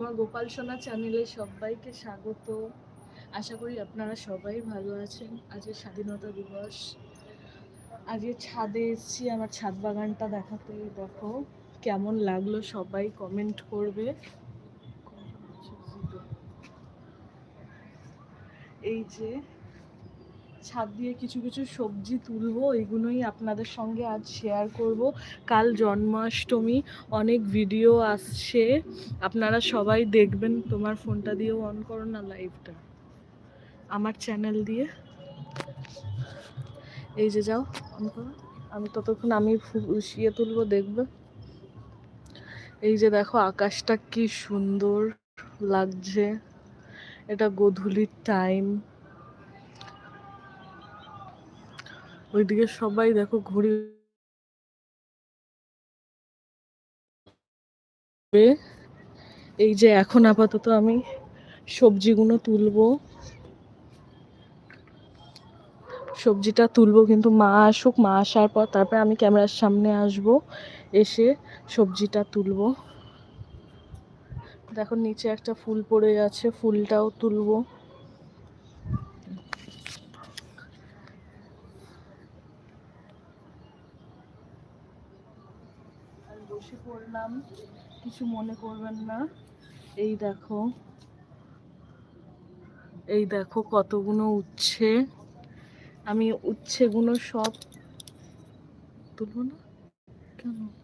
আমার গোপাল সোনা চ্যানেলে সবাইকে স্বাগত। আশা করি আপনারা সবাই ভালো আছেন। আজকে স্বাধীনতা দিবস। আজকে ছাদে এসেছি, আমার ছাদ বাগানটা দেখাতে। দেখো কেমন লাগল, সবাই কমেন্ট করবে। এই যে ছাদ দিয়ে কিছু কিছু সবজি তুলবো এইগুলোই আপনাদের সঙ্গে আজ শেয়ার করব। কাল জন্মাষ্টমী, অনেক ভিডিও আসছে। আপনারা সবাই দেখবেন, তোমার ফোনটা দিয়েও অন করো না লাইভটা আমার চ্যানেল দিয়ে। এই যে যাও অন করো। আমি ততক্ষণ আমি শুয়ে তুলবো, দেখবে। এই যে দেখো, আকাশটা কি সুন্দর লাগছে। এটা গোধূলির টাইম ওইদিকে সবাই দেখো ঘুরি এই যে এখন আপাতত আমি সবজিগুলো তুলবো। সবজিটা তুলবো কিন্তু মা আসুক, মা আসার পর তারপরে আমি ক্যামেরার সামনে আসব, এসে সবজিটা তুলবো। দেখো নিচে একটা ফুল পড়ে আছে, ফুলটাও তুলবো আমি বসে কিছু মনে করবেন না। এই দেখো। এই দেখো কতগুলো উচ্ছে। আমি উচ্ছেগুলো সব তুলব না? কেন?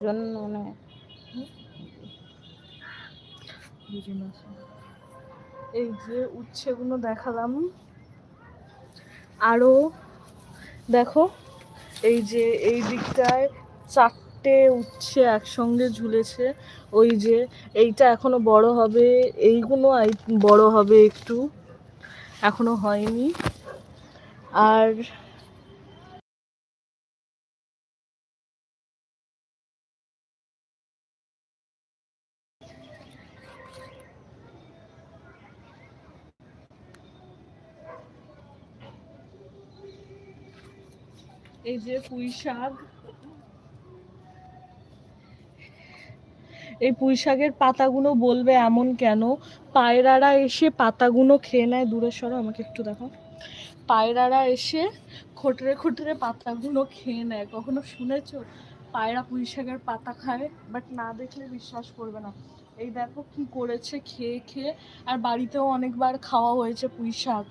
জন্য মানে এই যে উচ্ছেগুলো দেখালাম, আরও দেখো, এই যে এই দিকটায় চারটে উচ্ছে একসঙ্গে ঝুলেছে, ওই যে এইটা এখনও বড় হবে, এইগুলো বড় হবে একটু, এখনও হয়নি। আর এই যে পুঁই শাক। এই পুঁই শাকের পাতাগুলো বলবে এমন কেন? পায়রারা এসে পাতাগুলো খেয়ে নেয়। দূরে সরো, আমাকে একটু দেখো। পায়রারা এসে খোটরে খোটরে পাতাগুলো খেয়ে নেয়। কখনো শুনেছো? পায়রা পুঁই শাকের পাতা খায় বাট না দেখলে বিশ্বাস করবে না। এই দেখো কি করেছে খেয়ে খেয়ে। আর বাড়িতেও অনেকবার খাওয়া হয়েছে পুঁই শাক।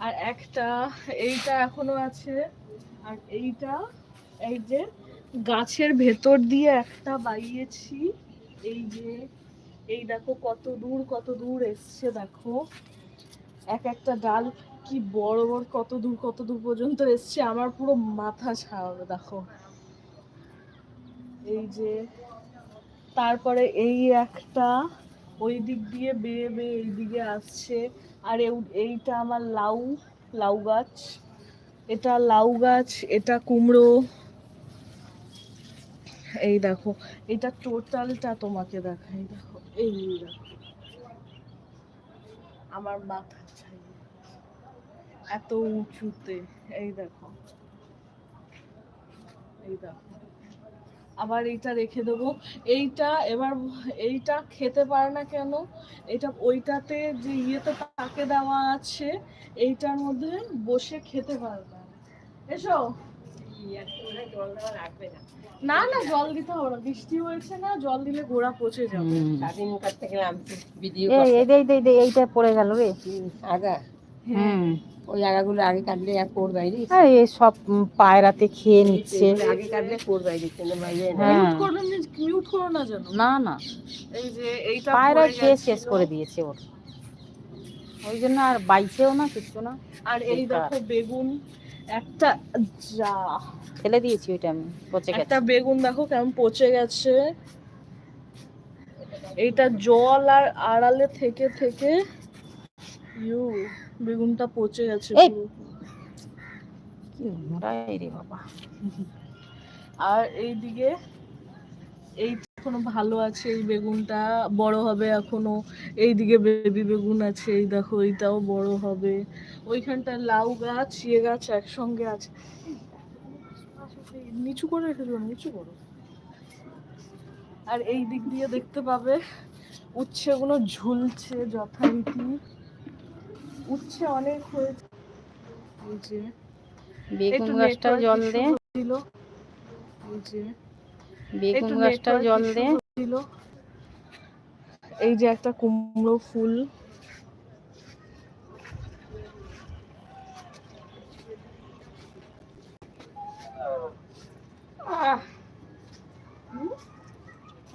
আর একটা, এইটা এখনও আছে। আর এইটা, এই যে গাছের ভেতর দিয়ে একটা বাইয়েছি। এই যে, এই দেখো কত দূর কত দূর এসছে দেখো। এক একটা ডাল কি বড় বড়, কত দূর কত দূর পর্যন্ত এসছে, আমার পুরো মাথা ছাড়াবে, দেখো। এই যে, তারপরে এই একটা ওই দিক দিয়ে বেয়ে বেয়ে এই দিকে আসছে। আর এইটা আমার লাউ লাউ গাছ। এটা লাউ গাছ, এটা কুমড়ো। এই দেখো, এটা টোটালটা তোমাকে দেখাই, দেখো, এই দেখো। আমার মাথা ছাই এত উঁচুতে, এই দেখো। এই দেখো। আবার এইটা রেখে দেবো। এইটা এবার এইটা খেতে পারে না কেন? এটা ওইটাতে যে ইয়েতে তাকে দেওয়া আছে এইটার মধ্যে বসে খেতে পারে না। এসো। না না জল দিতে হবে না। বৃষ্টি হয়েছে না জল দিলে গোড়া পচে যাবে। স্বাধীন করতে গেলাম ভিডিও এই এই এই এই- এই- এইটা পড়ে গেল রে। আগা। হ্যাঁ হুম। ওই আগাগুলো আগে কাটলে আর কোর বাইরে আর এই সব পায়রাতে খেয়ে নিচ্ছে। আগে কাটলে কোর বাইরে। বাইরে না। হ্যাঁ। মিউট করো না যেন। না না। এই যে এইটা পায়রা খেয়ে শেষ করে দিয়েছে ওর। ওই জন্য আর বাইছেও না কিছু না। আর এই দেখো বেগুন একটা যা। ফেলে দিয়েছি ওইটা আমি পচে গেছে। একটা বেগুন দেখো কেমন পচে গেছে। এইটা জল আর আড়ালে থেকে থেকে ইউ। বেগুনটা পচে গেছে। কি নোড়াই রে বাবা। আর এইদিকে এই এখনও ভালো আছে এই বেগুনটা বড় হবে এখনও। এইদিকে বেবি বেগুন আছে এই দেখো এইটাও বড় হবে। ওইখানটা লাউ গাছ ইয়ে গাছ একসঙ্গে আছে। নিচু করে রেখেছো নিচু করো। আর এই দিক দিয়ে দেখতে পাবে উচ্ছেগুলো ঝুলছে যথারীতি। উচ্ছে অনেক হয়েছে। যে বেগুন গাছটাও জল দে। যে বেগুন গাছটাও জল দে। হচ্ছিল। এই যে একটা কুমড়ো ফুল।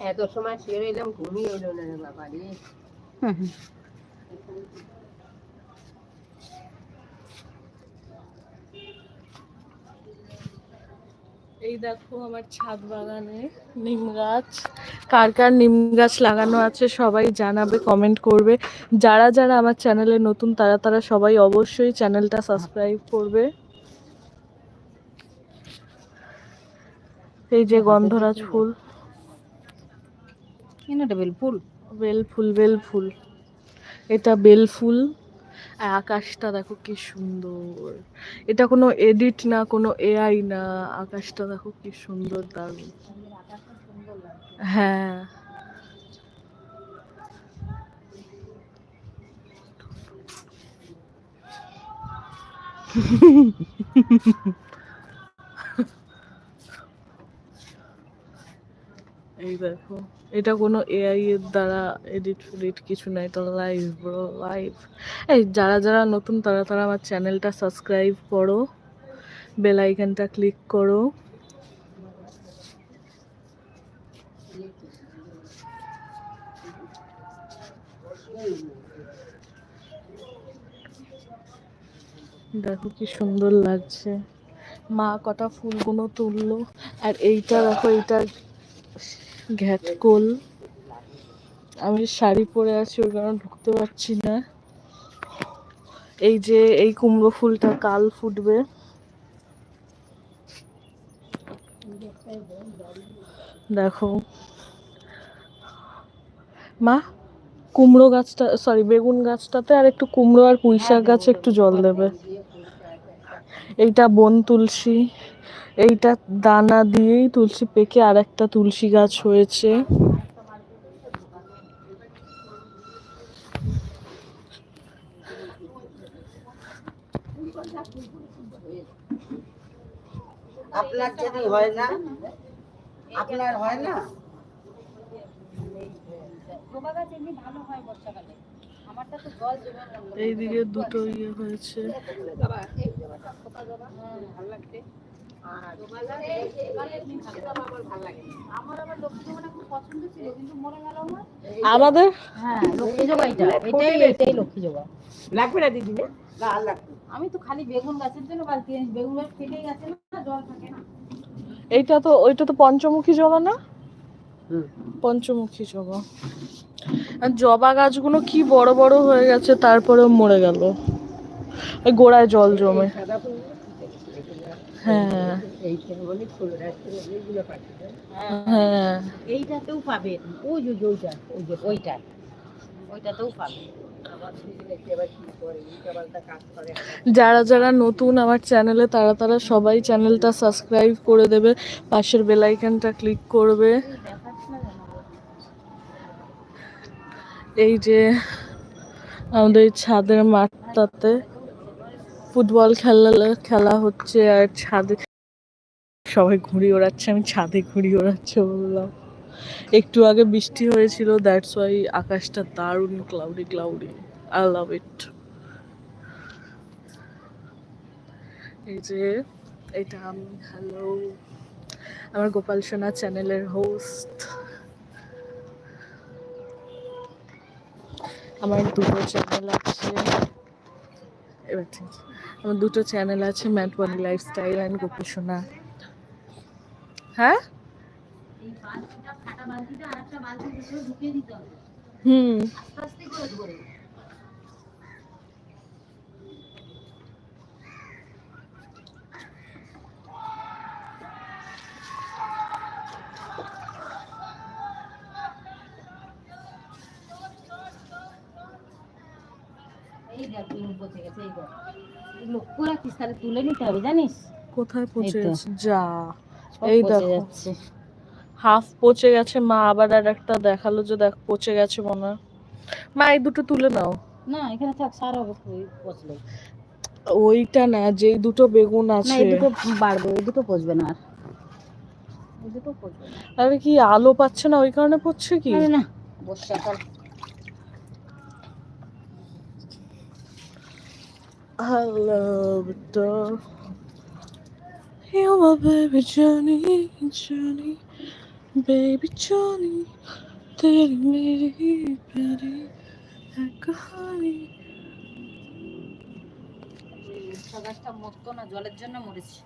এত সময় শুয়ে রইলাম ঘুমিয়ে এলো না রে বাবা রে। এই দেখো আমার ছাদ বাগানে নিম গাছ। কার কার নিম গাছ লাগানো আছে সবাই জানাবে কমেন্ট করবে। যারা যারা আমার চ্যানেলে নতুন তারা তারা সবাই অবশ্যই চ্যানেলটা সাবস্ক্রাইব করবে। এই যে গন্ধরাজ ফুল। এটা বেল ফুল? বেল ফুল বেল ফুল। এটা বেল ফুল। আর আকাশটা দেখো কি সুন্দর। এটা কোনো এডিট না, কোনো এআই না, আকাশটা দেখো কি সুন্দর দারুণ। হ্যাঁ। এই দেখো। এটা কোনো এআই এর দ্বারা এডিট ফেডিট কিছু নাই তো লাইভ ব্রো লাইভ এই, যারা যারা নতুন, তারা তারা আমার চ্যানেলটা সাবস্ক্রাইব করো বেল আইকনটা ক্লিক করো। দেখো কি সুন্দর লাগছে। মা কটা ফুলগুলো তুললো, আর এইটা দেখো, এইটা ঘ্যাটকোল আমি শাড়ি পরে আছি, ওই কারণে ঢুকতে পারছি না। এই যে, এই কুমড়ো ফুলটা কাল ফুটবে। দেখো। মা, কুমড়ো গাছটা সরি বেগুন গাছটাতে আর একটু কুমড়ো আর পুঁই শাক গাছে একটু জল দেবে। এইটা বন তুলসী এইটা দানা দিয়েই তুলসী পেকে আর একটা তুলসী গাছ হয়েছে। আপনার যদি হয় না আপনার হয় না? এইদিকে দুটো ইয়ে হয়েছে। আমাদের? হ্যাঁ লক্ষ্মী জবা এটা এটাই এটাই লক্ষ্মী জবা। লাগবে না দিদি না। আমি তো খালি বেগুন গাছের জন্য বালতি আনি বেগুন গাছ ফেটে গেছে না জল থাকে না। এইটা তো ওইটা তো পঞ্চমুখী জবা না? পঞ্চমুখী জবা। আর জবা গাছগুলো কি বড় বড় হয়ে গেছে তারপরেও মরে গেল। গোড়ায় জল জমে। সাদা ফুল। হ্যাঁ। পাঠিয়ে হ্যাঁ? এইটাতেও পাবেন ওই যে ওইটা ওই যে ওইটা ওইটাতেও পাবেন যারা যারা নতুন আমার চ্যানেলে তারা তারা সবাই চ্যানেলটা সাবস্ক্রাইব করে দেবে। পাশের বেল আইকনটা ক্লিক করবে। এই যে আমাদের ছাদের মাঠটাতে ফুটবল খেলা খেলা হচ্ছে আর ছাদে সবাই ঘুড়ি ওড়াচ্ছে, আমি ছাদে ঘুড়ি ওড়াচ্ছে বললাম। একটু আগে বৃষ্টি হয়েছিল দ্যাটস ওয়াই আকাশটা দারুণ cloudy cloudy I love it এই যে, এটা আমি হ্যালো আমার গোপাল সোনা চ্যানেলের হোস্ট আমার দুটো চ্যানেল আছে। এবার ঠিক আছে। আমার দুটো চ্যানেল আছে ম্যাট ওয়ানি লাইফস্টাইল অ্যান্ড গোপী সোনা হ্যাঁ? এই দেখ নুন পচে গেছে এই দেখ। লক্ষ্য রাখিস তাহলে? তুলে নিতে হবে জানিস? কোথায় পচে গেছে যা এই দেখো। যাচ্ছে। হাফ পচে গেছে মা আবার আর একটা দেখাল যে দেখ পচে গেছে মনে মা এই দুটো তুলে নাও। না এখানে থাক সার হবে পচলে। ওইটা না যেই দুটো বেগুন না আছে। এই দুটো বাড়বে এই দুটো পচবে না আর। এই দুটো পচবে আরে কি আলো পাচ্ছে না ওই কারণে পড়ছে কি? না বর্ষাকাল। I love the You my baby Johnny, Johnny, baby Johnny, daddy lady, petty, alcoholic. সবারটা মরতো না জলের জন্য মরেছি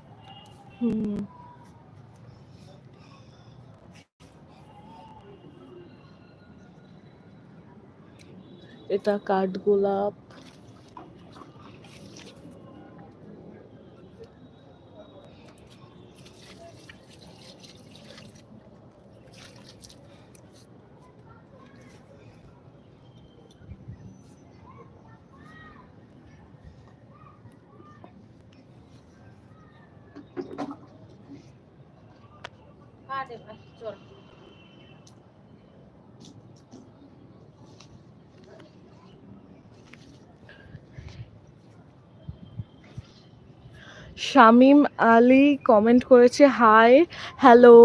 শামিম আলী কমেন্ট করেছে hi hello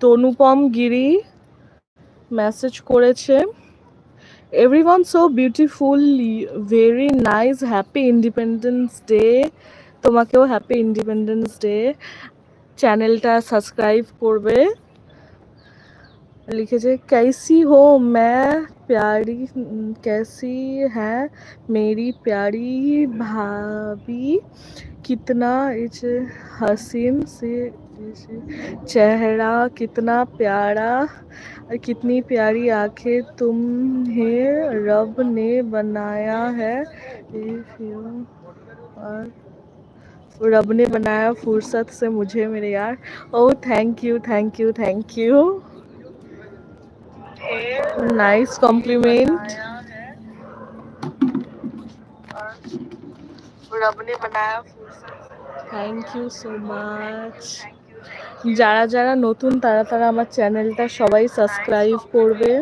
Tanupam Giri message করেছে everyone so beautiful very nice happy independence day তোমাকেও হ্যাপি ইন্ডিপেন্ডেন্স ডে চ্যানেলটা subscribe করবে। लिखे कैसी हो मैं प्यारी, कैसी है मेरी प्यारी भाभी? कितना इस हसीन से, चेहरा कितना प्यारा, कितनी प्यारी आँखें तुम्हें रब ने बनाया है। are रब ने बनाया फुर्सत से मुझे मेरे यार। ओ thank you thank you thank you nice compliment thank you so much যারা যারা নতুন তারা তারা আমার চ্যানেলটা সবাই সাবস্ক্রাইব করবে।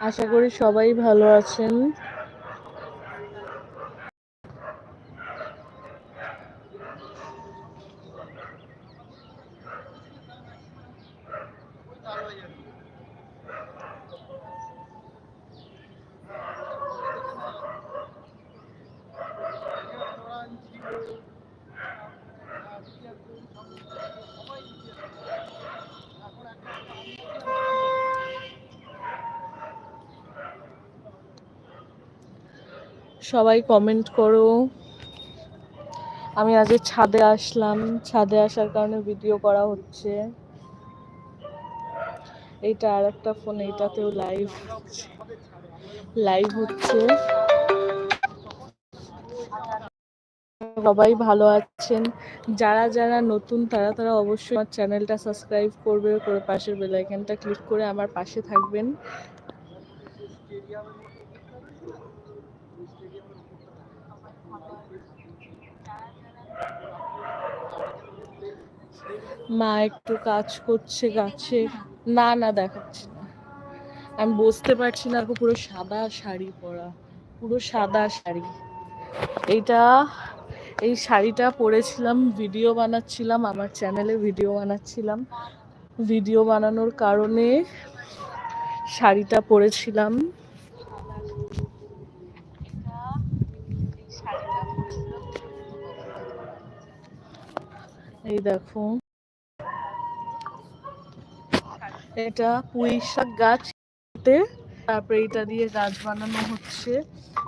আশা করি সবাই ভালো আছেন। সবাই কমেন্ট করো। আমি আজ ছাদে আসলাম। ছাদে আসার কারণে ভিডিও করা হচ্ছে। এইটা আর একটা ফোন এইটাতেও লাইভ লাইভ হচ্ছে। সবাই ভালো আছেন। যারা যারা নতুন, তারা তারা অবশ্যই আমার চ্যানেলটা সাবস্ক্রাইব করবে। করে পাশের বেল আইকনটা ক্লিক করে আমার পাশে থাকবেন। মা একটু কাজ করছে গাছে। না না, দেখাচ্ছি না। আমি বসতে পারছি না, পুরো সাদা শাড়ি পরা। পুরো সাদা শাড়ি। এইটা, এই শাড়িটা পরেছিলাম ভিডিও বানাচ্ছিলাম, আমার চ্যানেলে ভিডিও বানাচ্ছিলাম। ভিডিও বানানোর কারণে শাড়িটা পরেছিলাম। এই দেখো। এটা পুঁই শাক গাছ তারপরে এটা দিয়ে গাছ বানানো হচ্ছে।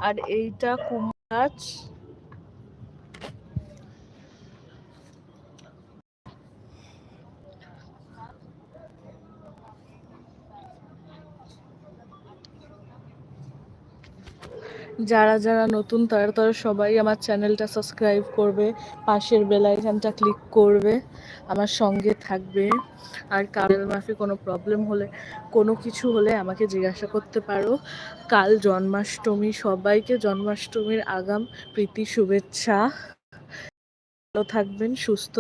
আর এইটা কুমড়ো গাছ। যারা যারা নতুন, তারা তারা সবাই আমার চ্যানেলটা সাবস্ক্রাইব করবে, পাশের বেল আইকনটা ক্লিক করবে, আমার সঙ্গে থাকবে। আর কাবেল মাফি কোনো প্রবলেম হলে, কোনো কিছু হলে আমাকে জিজ্ঞাসা করতে পারো। কাল জন্মাষ্টমী, সবাইকে জন্মাষ্টমীর আগাম, প্রীতি, শুভেচ্ছা। ভালো থাকবেন, সুস্থ